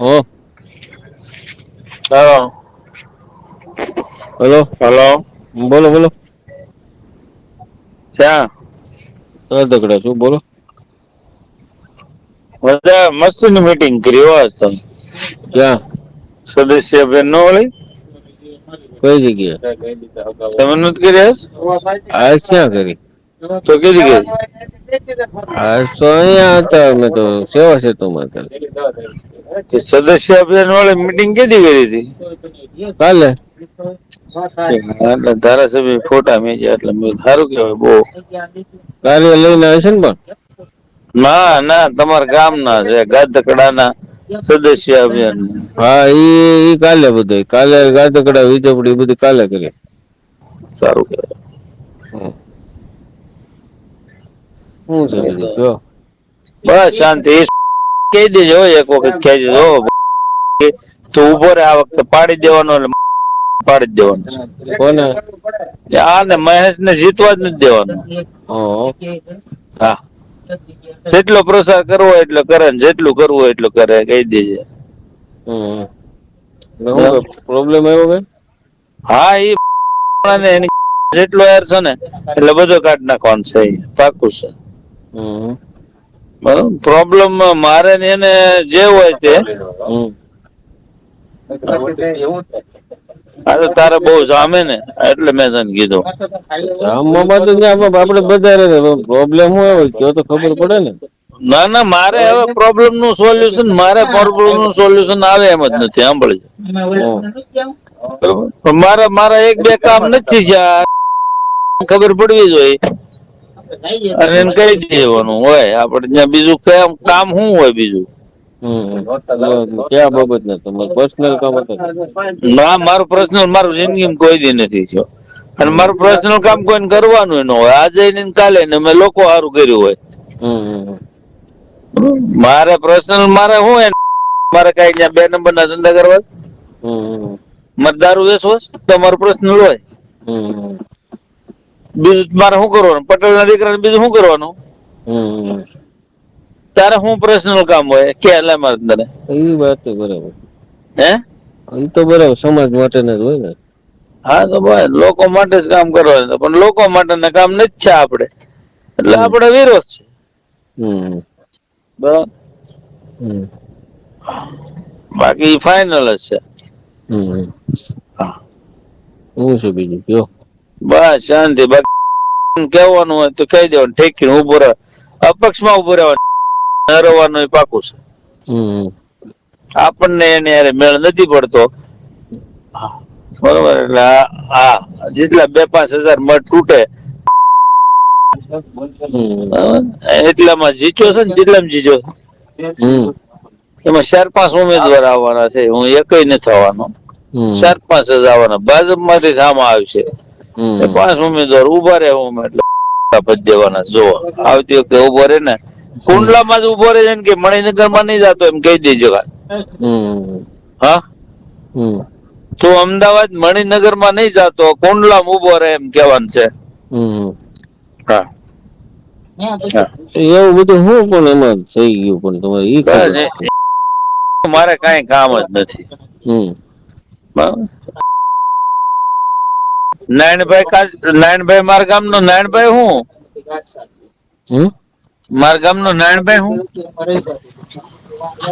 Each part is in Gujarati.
હો હા. હલો. હલો. બોલો બોલો. ક્યાં તગડા છું બોલો. બધા મસ્તીની મીટિંગ કરી હો આજ તો. ક્યાં? સદસ્ય બેન નો વળી કઈ જગ્યાએ? તમે નથી કરી આજ? ક્યાં કરી? તો કઈ આજ તો અહીંયા હતા અમે તો સેવા સેતુમાં હતા. સદસ્ય અભિયાન વાળી મીટિંગ કેદી કરી હતી? કાલે? ધારાસભ્ય ફોટા મેં એટલે મેં સારું કહેવાય બહુ. કાર્ય લઈને આવે છે ને પણ? ના ના તમારા ગામના છે ગાધકડાના સદસ્ય અભિયાન હા ઈ કાલે બધું. કાલે ગાતકડા વીજપડી બધું કાલે કરી. સારું કહેવાય. શું છે બીજું બસ શાંતિ. કહી દેજો હો, એક વખત કહી દેજો તો ઊભો રે આ વખતે પાડી દેવાનો પાડી જ દેવાનો કોને? આ ને મહેશ ને જીતવા જ નથી દેવાનો. હા. જેટલો પ્રસાર કરવો એટલો કરે ને જેટલું કરવું હોય એટલું કરે કહી દેજે. પ્રોબ્લેમ આવ્યો કે? હા એ એની જેટલો યાર છે ને એટલે બધો કાઢી નાખવાનું છે. પાકું છે. પ્રોબ્લેમ મારે ને એને જે હોય તે. હમ. તો તારે બહુ સામે ને એટલે મેં તને કીધું. ગામમાં તો આપણે આપણે બધા પ્રોબ્લેમ હોય તો તો ખબર પડે ને. ના ના મારે હવે પ્રોબ્લેમનું સોલ્યુશન મારે પ્રોબ્લેમનું સોલ્યુશન આવે એમ જ નથી સાંભળી બરોબર પણ મારા મારા એક બે કામ નથી જ્યાં ખબર પડવી જોઈએ. અને એને કહી દેવાનું હોય? આપણે ત્યાં બીજું કેમ કામ શું હોય બીજું. ક્યાં બાબત ને તમારું પર્સનલ કામ હતું. ના મારું પર્સનલ મારું જિંદગીમાં કોઈ દી નથી થયો. અને મારું પર્સનલ કામ કોઈને કરવાનું ન હોય. આજે ને કાલે ને મેં લોકો સારું કર્યું હોય. મારે પર્સનલ મારે શું હે મારે કઈ ત્યાં બે નંબર ના ધંધા કરવા મારે દારૂ વેચવો છે? તો મારું પર્સનલ હોય. બીજું મારે શું કરવાનું? પટેલ ના દીકરાને બીજું શું કરવાનું? હમ. તારે શું પર્સનલ કામ હોય? કે એટલે મારે તને. એ વાત તો બરાબર. હે? એ તો બરાબર સમાજ માટે જ હોય ને. હા તો ભાઈ લોકો માટે જ કામ કરવાનું પણ લોકો માટેના કામ નથી છે આપણે. એટલે. આપણે વિરોધ છે. બરાબર. બાકી ફાઇનલ જ છે. હમ. હા. શું બીજું કયો બસ શાંતિ બાકી કહેવાનું હોય તો કહી દેવાનું ઠેકીને ઊભો રહે. અપક્ષમાં ઊભો રહેવાનું. નરવાનું એ પાકું છે. આપણને એને યારે મેળ નથી પડતો. બરોબર એટલે હા જેટલા બે પાંચ હજાર મત તૂટે. એટલામાં જીચો છે ને જેટલામાં જીચો. એમાં ચાર પાંચ ઉમેદવાર આવવાના છે. હું એકય નથી આવવાનો. ચાર પાંચ જ આવવાના. ભાજપમાંથી સામા આવશે. પાંચ ઉમેદવાર ઊભા રહે હું એટલે પદ દેવાના જો આવતી વખતે ઊભો રહે ને કુંડલામાં જ ઊભો રહે છે ને કે મણિનગરમાં નહીં જતો એમ કહી દેજો હમ. હા? તો અમદાવાદ મણિનગરમાં નહીં જતો કુંડલામાં ઊભો રહે એમ કેવાનું છે. હમ. હા. હા. એવું બધું શું પણ એમાં થઈ ગયું પણ તમારે ઈ એ- મારે કઈ કામ જ નથી. હમ. બરાબર નારાયણભાઈ કાચ નારાયણભાઈ મારા ગામનો નારાયણભાઈ હું? મારા ગામનો નારાયણભાઈ હું?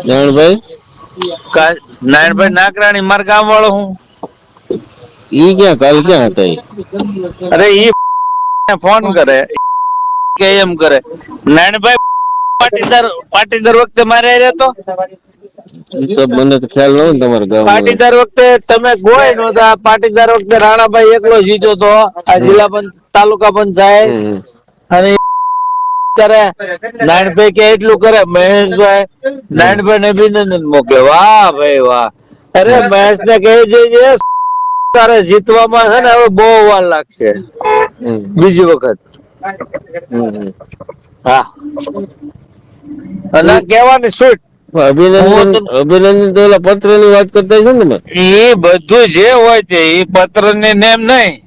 નારાયણભાઈ કા- નારાયણભાઈ નાકરાણી મારા ગામ વાળો હું? ઈ ક્યાં કાલ ક્યાં હતા અરે ઈ ફોન કરે કે એમ કરે. નારાયણભાઈ પાટીદાર પાટીદાર વખતે મારે રહેતો મને તો ખ્યાલ ન હોય ગામ પાટીદાર વખતે તમે ગોય નહોતા પાટીદાર વખતે રાણાભાઈ એકલો જીતો તો આ જિલ્લા પંચ તાલુકા પંચાયત. અને કરે નારાયણભાઈ કે એટલું કરે. મહેશભાઈ નારાયણભાઈ ને અભિનંદન મોકલે. વાહ ભાઈ વાહ. અરે મહેશ ને કહી દેજે તારે જીતવામાં છે ને હવે બહુ વાર લાગશે. બીજી વખત. હા. અને કહેવાની છૂટ અભિનંદન અભિનંદન તો ઓલા પત્રની વાત કરતા છે ને એ બધું જે હોય તે એ પત્ર ને નેમ નહીં.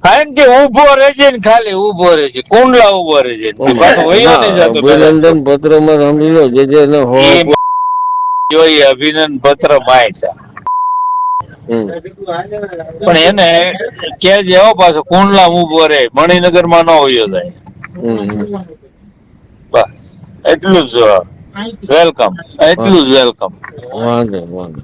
કારણ કે ઊભો રહેજે ને ખાલી ઊભો રહેજે કુંડલા ઊભો જતો પહેલા. અભિનંદન પત્રમાં સમજી લો જે જોઈએ અભિનંદન પત્ર માય. પણ એને કે જેવો પાછો કુંડલા ઊભો રે મણિનગરમાં ન હોયો જાય. બસ. એટલું જ વેલકમ. એટલું જ વેલકમ. વાંધો વાંધો.